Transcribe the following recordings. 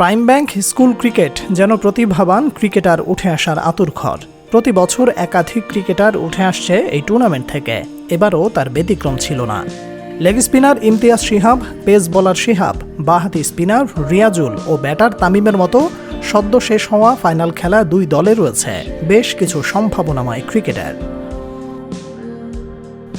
Prime bank school cricket যেন প্রতিভাবান cricketer উঠে আসার আতুর ঘর। প্রতি বছর একাধিক ক্রিকেটার উঠে আসছে এই টুর্নামেন্ট থেকে। এবারও তার ব্যতিক্রম ছিল না। Leg spinner Imtiaz Shihab, pace bowler Shihab, বাহাতি spinner Riazul ও ব্যাটার তামিমের মতো সদ্য শেষ হওয়া ফাইনাল খেলা দুই দলে রয়েছে। বেশ কিছু সম্ভাবনাময় ক্রিকেটার।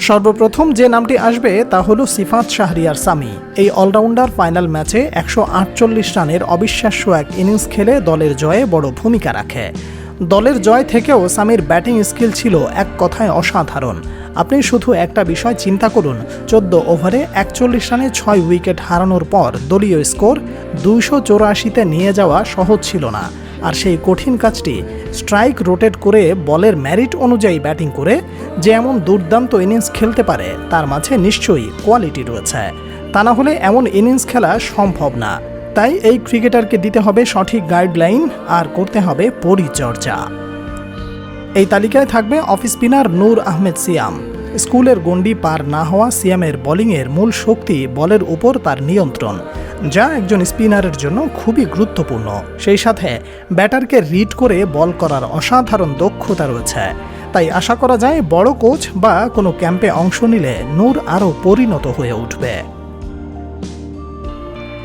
সর্বপ্রথম যে নামটি আসবে তা হলো সিফাত শাহরিয়ার সামি। এই অলরাউন্ডার ফাইনাল ম্যাচে একশো আটচল্লিশ রানের অবিশ্বাস্য এক ইনিংস খেলে দলের জয়ে বড় ভূমিকা রাখে। দলের জয় থেকেও সামির ব্যাটিং স্কিল ছিল এক কথায় অসাধারণ। আপনি শুধু একটা বিষয় চিন্তা করুন, চোদ্দ ওভারে একচল্লিশ রানে ছয় উইকেট হারানোর পর দলীয় স্কোর দুইশো চৌরাশিতে নিয়ে যাওয়া সহজ ছিল না। আর সেই কঠিন কাজটি স্ট্রাইক রোটেট করে বলের ম্যারিট অনুযায়ী ব্যাটিং করে যে এমন দুর্দান্ত ইনিংস খেলতে পারে, তার মাঝে নিশ্চয়ই কোয়ালিটি রয়েছে। তা না হলে এমন ইনিংস খেলা সম্ভব না। তাই এই ক্রিকেটারকে দিতে হবে সঠিক গাইডলাইন আর করতে হবে পরিচর্যা। এই তালিকায় থাকবে অফ স্পিনার নূর আহমেদ সিয়াম। স্কুলের গণ্ডি পার না হওয়া সিয়ামের বোলিংয়ের মূল শক্তি বলের উপর তার নিয়ন্ত্রণ। যা একজন স্পিনারের জন্য খুবই গুরুত্বপূর্ণ। সেই সাথে ব্যাটারকে রিড করে বল করার অসাধারণ দক্ষতা রয়েছে। তাই আশা করা যায় বড় কোচ বা কোনো ক্যাম্পে অংশ নিলে নূর আরও পরিণত হয়ে উঠবে।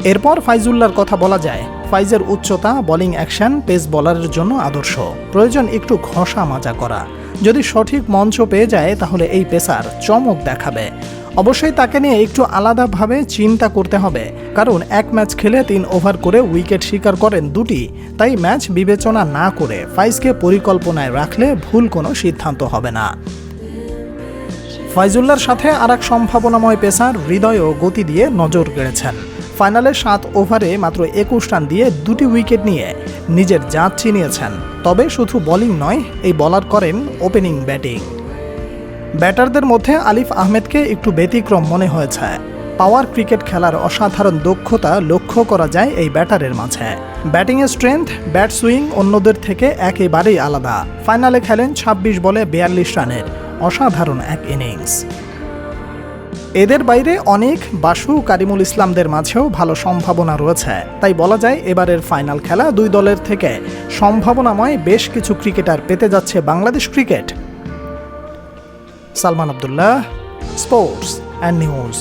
এরপর ফাইজুল্লার কথা বলা যায়, ফাইজের উচ্চতা, বোলিং অ্যাকশন, পেস বলারের জন্য আদর্শ। প্রয়োজন একটু ঘষা মাজা করা। যদি সঠিক মঞ্চ পেয়ে যায়, তাহলে এই পেসার চমক দেখাবে। অবশ্যই তাকে নিয়ে একটু আলাদাভাবে চিন্তা করতে হবে। কারণ এক ম্যাচ খেলে তিন ওভার করে উইকেট শিকার করেন দুটি। তাই ম্যাচ বিবেচনা না করে ফাইজকে পরিকল্পনায় রাখলে ভুল কোনো সিদ্ধান্ত হবে না। ফাইজুল্লার সাথে আর এক সম্ভাবনাময় পেসার হৃদয়ও গতি দিয়ে নজর কেড়েছেন। ফাইনালে সাত ওভারে মাত্র একুশ রান দিয়ে দুটি উইকেট নিয়ে নিজের জাত চিনিয়েছেন তবে শুধু বোলিং নয়, এই বলার করেন ওপেনিং ব্যাটিং। ব্যাটারদের মধ্যে আলিফ আহমেদকে একটু ব্যতিক্রম মনে হয়েছে। পাওয়ার ক্রিকেট খেলার অসাধারণ দক্ষতা লক্ষ্য করা যায় এই ব্যাটারের মাঝে। ব্যাটিংয়ের স্ট্রেংথ, ব্যাট সুইং অন্যদের থেকে একেবারেই আলাদা। ফাইনালে খেলেন ২৬ বলে বিয়াল্লিশ রানের। অসাধারণ এক ইনিংস। এদের বাইরে অনেক বাসু কারিমুল ইসলামদের মাঝেও ভালো সম্ভাবনা রয়েছে। তাই বলা যায় এবারের ফাইনাল খেলা দুই দলের থেকে সম্ভাবনাময় বেশ কিছু ক্রিকেটার পেতে যাচ্ছে Bangladesh cricket. Salman Abdullah sports and news